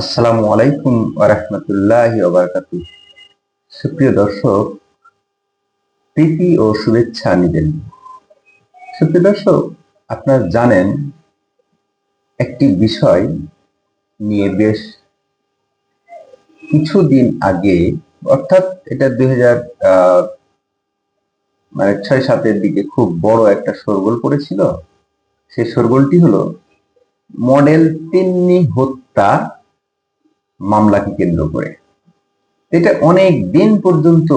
আসসালামু আলাইকুম রহমতুল্লাহ ওবরকাত সুপ্রিয় দর্শক, প্রীতি ও শুভেচ্ছা নিবেন সুপ্রিয় দর্শক, আপনারা জানেন, একটি বিষয় নিয়ে বেশ কিছুদিন আগে, অর্থাৎ এটা দুই হাজার মানে ছয় সাতের দিকে খুব বড় একটা সরগোল পড়েছিল। সেই সরগোলটি হলো মডেল তিন্নি হত্যা মামলাকে কেন্দ্র করে। এটা অনেক দিন পর্যন্ত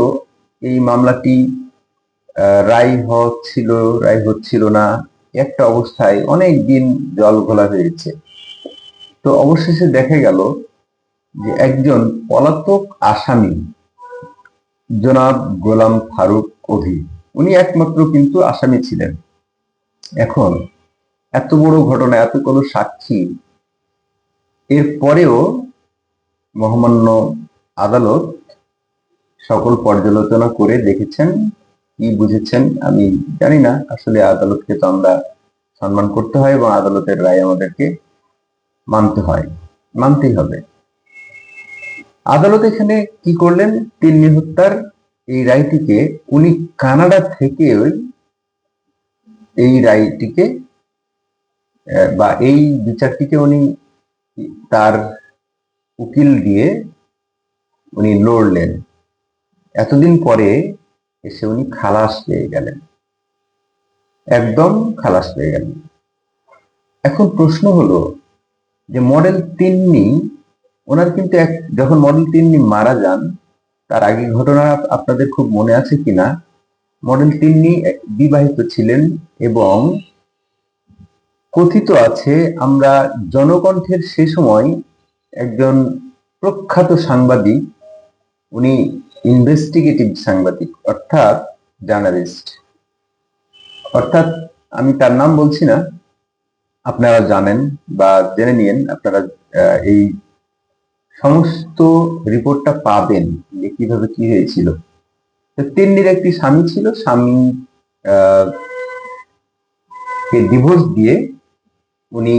এই মামলাটি রায় হচ্ছিল রায় হচ্ছিল না। একটা অবস্থায় অনেক দিন জল ঘোলা হয়েছে। তো অবশেষে দেখা গেল যে একজন পলাতক আসামি, জনাব গোলাম ফারুক অভি উনি একমাত্র কিন্তু আসামি ছিলেন। এখন এত বড় ঘটনা, এত কোনো সাক্ষী এর পরেও মহামান্য আদালত সকল পর্যালোচনা করে দেখেছেন, কি বুঝেছেন, আমি জানি না। আসলে আদালতকে তো আমরা সম্মান করতে হয় এবং আদালতের রায় আমাদেরকে মানতে হয়, মানতেই হবে। আদালত এখানে কি করলেন? তিন্নি হত্যার এই রায়টিকে, উনি কানাডা থেকে ওই এই রায়টিকে বা এই বিচারটিকে উনি তার উকিল দিয়ে উনি লড়লেন। এতদিন পরে এসে উনি খালাস পেয়ে গেলেন। একদম খালাস পেয়ে গেলেন। এখন প্রশ্ন হলো যে মডেল তিন্নি, ওনার কিন্তু এক, যখন মডেল তিন্নি মারা যান, তার আগে ঘটনা আপনাদের খুব মনে আছে কিনা মডেল তিন্নি বিবাহিত ছিলেন এবং কথিত আছে আমরা জনকণ্ঠের সে সময় একজন প্রখ্যাত সাংবাদিক, উনি ইনভেস্টিগেটিভ সাংবাদিক, অর্থাৎ জার্নালিস্ট অর্থাৎ আমি তার নাম বলছি না, আপনারা জানেন বা জেনে নিয়েন, আপনারা এই সমস্ত রিপোর্টটা পাবেন, যে কীভাবে কি হয়েছিল। তো একটি স্বামী ছিল, স্বামী কে ডিভোর্স দিয়ে উনি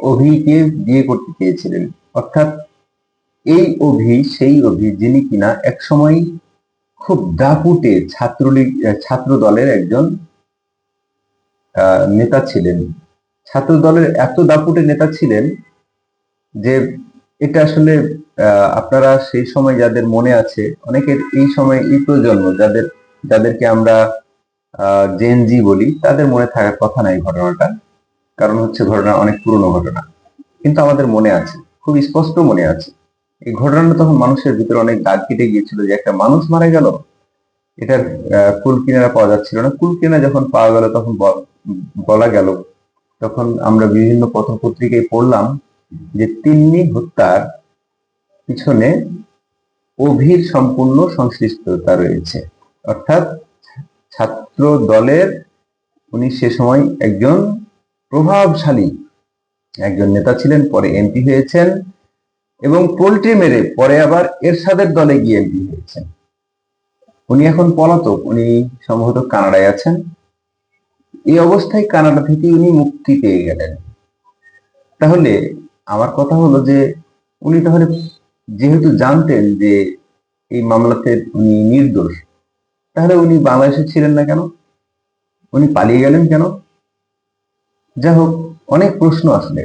অভিকে বিয়ে করতে চেয়েছিলেন। অর্থাৎ এই অভি, সেই অভি, যিনি কিনা একসময় খুব দাপুটে ছাত্রলীগ ছাত্র দলের একজন নেতা ছিলেন। ছাত্র দলের এত দাপুটে নেতা ছিলেন যে এটা আসলে আপনারা সেই সময় যাদের মনে আছে, অনেকের এই সময়, এই প্রজন্ম যাদের, যাদেরকে আমরা জেনজি বলি, তাদের মনে থাকার কথা নাই ঘটনাটা। কারণ হচ্ছে ঘটনা অনেক পুরনো ঘটনা। কিন্তু আমাদের মনে আছে, খুব স্পষ্ট মনে আছে। এই ঘটনাটা তখন মানুষের ভিতরে অনেক দাগ কেটে গিয়েছিল যে একটা মানুষ মারা গেল, এটার কুল কিনারা পাওয়া যাচ্ছিল না। কুল কিনারা যখন পাওয়া গেল, তখন বলা গেল। তখন আমরা বিভিন্ন পত্র পত্রিকায় পড়লাম যে তিন্নি হত্যার পিছনে অভির সম্পূর্ণ সংশ্লিষ্টতা রয়েছে। অর্থাৎ ছাত্র দলের উনি সে সময় একজন প্রভাবশালী। একজন নেতা ছিলেন, পরে এমপি হয়েছেন এবং পোল্ট্রি মেরে পরে আবার এরশাদের দলে গিয়ে এমপি হয়েছেন। উনি এখন পলাতক, উনি সম্ভবত কানাডায় আছেন। এই অবস্থায় কানাডা থেকে উনি মুক্তি পেয়ে গেলেন। তাহলে আমার কথা হলো যে, উনি তাহলে যেহেতু জানতেন যে এই মামলাতে উনি নির্দোষ, তাহলে উনি বাংলাদেশে ছিলেন না কেন? উনি পালিয়ে গেলেন কেন? যাই হোক অনেক প্রশ্ন আসলে।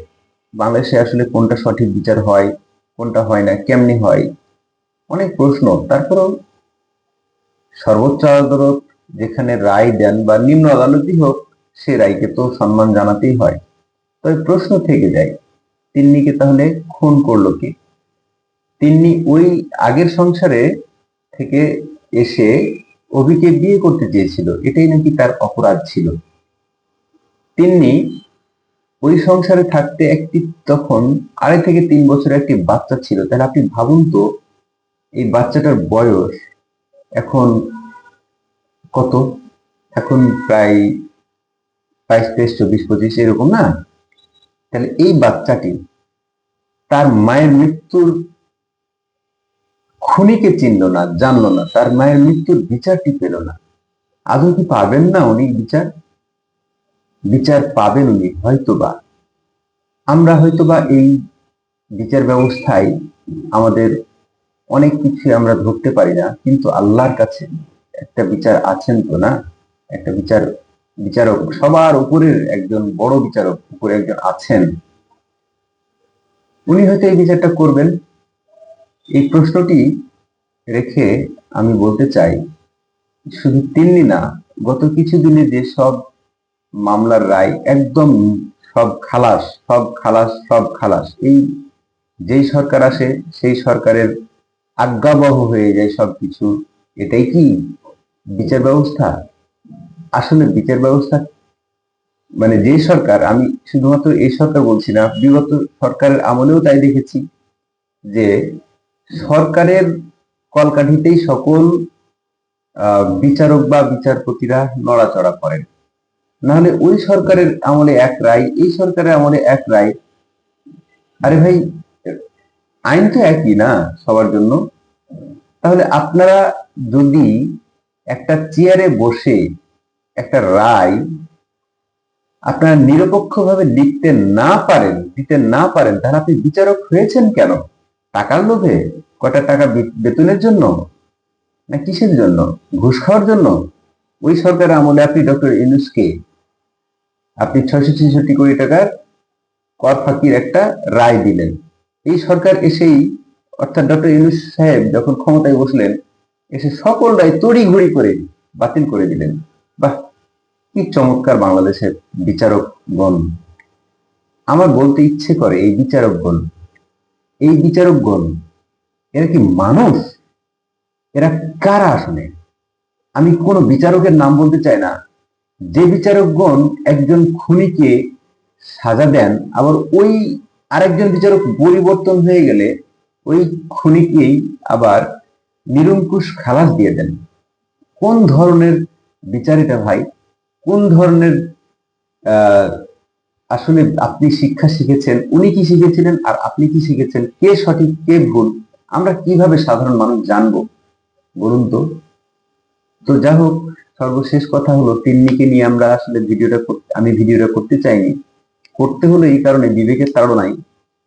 বাংলাদেশে আসলে কোনটা সঠিক বিচার হয়, কোনটা হয় না, কেমনি হয়? অনেক প্রশ্ন। তারপরেও সর্বোচ্চ আদালত যেখানে রায় দেন বা নিম্ন আদালতই হোক, সে রায়কে তো সম্মান জানাতেই হয়। তবে প্রশ্ন থেকে যায়, তিন্নিকে তাহলে খুন করল কি? তিন্নি ওই আগের সংসারে থেকে এসে অভিকে বিয়ে করতে চেয়েছিল। এটাই নাকি তার অপরাধ ছিল। তিন্নি ওই সংসারে থাকতে একটি তখন আড়াই থেকে তিন বছরের একটি বাচ্চা ছিল। তাহলে আপনি ভাবুন তো, এই বাচ্চাটার বয়স এখন কত? এখন প্রায় বাইশ, তেইশ, চব্বিশ, পঁচিশ, এরকম না? তাহলে এই বাচ্চাটি তার মায়ের মৃত্যুর খুনিকে চিনল না, জানলো না। তার মায়ের মৃত্যুর বিচারটি পেল না। আদৌ কি পাবেন না উনি বিচার? বিচার পাবেন উনি হয়তোবা। আমরা হয়তোবা এই বিচার ব্যবস্থায় আমাদের অনেক কিছু আমরা ধরতে পারি না, কিন্তু আল্লাহর কাছে একটা বিচার আছেন তো না? একটা বিচার, বিচারক, সবার উপরের একজন বড় বিচারক উপরে একজন আছেন। উনি হয়তো এই বিচারটা করবেন। এই প্রশ্নটি রেখে আমি বলতে চাই, শুধু তিন্নি না, গত কিছুদিনে যে সব মামলার রায় একদম সব খালাস সব খালাস সব খালাস। এই যেই সরকার আসে, সেই সরকারের আজ্ঞাবহ হয়ে যায় সবকিছু। এটাই কি বিচার ব্যবস্থা? আসলে বিচার ব্যবস্থা মানে যে সরকার, আমি শুধুমাত্র এই সরকার বলছি না, বিগত সরকারের আমলেও তাই দেখেছি যে সরকারের কলকাঠিতেই সকল বিচারক বা বিচারপতিরা নড়াচড়া করেন। নাহলে ওই সরকারের আমলে এক রায়, এই সরকারের আমলে এক রায়। আরে ভাই, আইন তো একই না সবার জন্য? তাহলে আপনারা যদি একটা চেয়ারে বসে একটা রায় আপনারা নিরপেক্ষভাবে লিখতে না পারেন, দিতে না পারেন, তাহলে আপনি বিচারক হয়েছেন কেন? টাকার লোভে? কটা টাকা বেতনের জন্য? না কিসের জন্য? ঘুষ খাওয়ার জন্য? ওই সরকার আমলে আপনি ডক্টর ইউনুসকে আপনি ছয়শো ছেষট্টি কোটি টাকার কর ফাঁকির একটা রায় দিলেন। এই সরকার এসেই, অর্থাৎ ডক্টর ইউনুস সাহেব যখন ক্ষমতায় বসলেন, এসে সকল রায় তড়ি ঘড়ি করে বাতিল করে দিলেন। বাহ, কি চমৎকার বাংলাদেশের বিচারকগণ। আমার বলতে ইচ্ছে করে এই বিচারকগণ। এই বিচারকগণ, এরা কি মানুষ? এরা কারা আসলে? আমি কোন বিচারকের নাম বলতে চাই না। যে বিচারকগণ একজন খুনিকে সাজা দেন, আবার ওই আরেকজন বিচারক পরিবর্তন হয়ে গেলে ওই খুনিকেই আবার নিরঙ্কুশ খালাস দিয়ে দেন। কোন ধরনের বিচারিতা ভাই? কোন ধরনের আসলে আপনি শিক্ষা শিখেছেন, উনি কি শিখেছিলেন আর আপনি কি শিখেছেন? কে সঠিক, কে ভুল? আমরা কীভাবে সাধারণ মানুষ জানব? বলুন তো। তো যাই হোক সর্বশেষ কথা হলো, তিন্নিকে নিয়ে আমরা আসলে ভিডিওটা আমি ভিডিওটা করতে চাইনি। করতে হলো এই কারণে বিবেকের তাড়নায়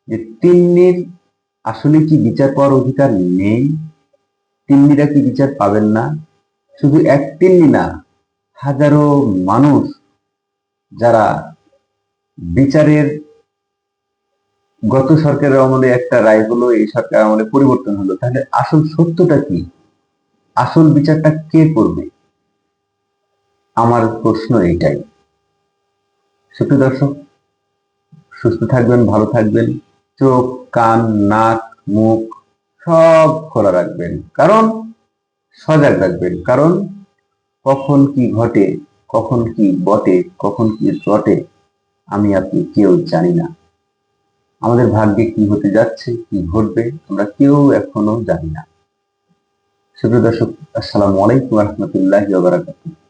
যে তিন্নির আসলে কি বিচার পাওয়ার অধিকার নেই? তিন্নিরা কি বিচার পাবেন না? শুধু এক তিন্নি না, হাজারো মানুষ যারা বিচারের গত সরকারের আমলে একটা রায় হলো, এই সরকার আমলে পরিবর্তন হলো। তাহলে আসল সত্যটা কি? আসল বিচারটা কে করবে? আমার প্রশ্ন এইটাই। সুপ্রিয় দর্শক, সুস্থ থাকবেন, ভালো থাকবেন, চোখ, কান, নাক, মুখ, সব খোলা রাখবেন। কারণ, সজাগ রাখবেন। কারণ, কখন কি ঘটে, কখন কি বটে, কখন কি রটে আমি আপনি কেউ জানি না। আমাদের ভাগ্যে কি হতে যাচ্ছে, কি ঘটবে, আমরা কেউ এখনও জানি না। সুপ্রিয় দর্শক, আসসালামু আলাইকুম রহমতুল্লাহ বারাকাতুহ।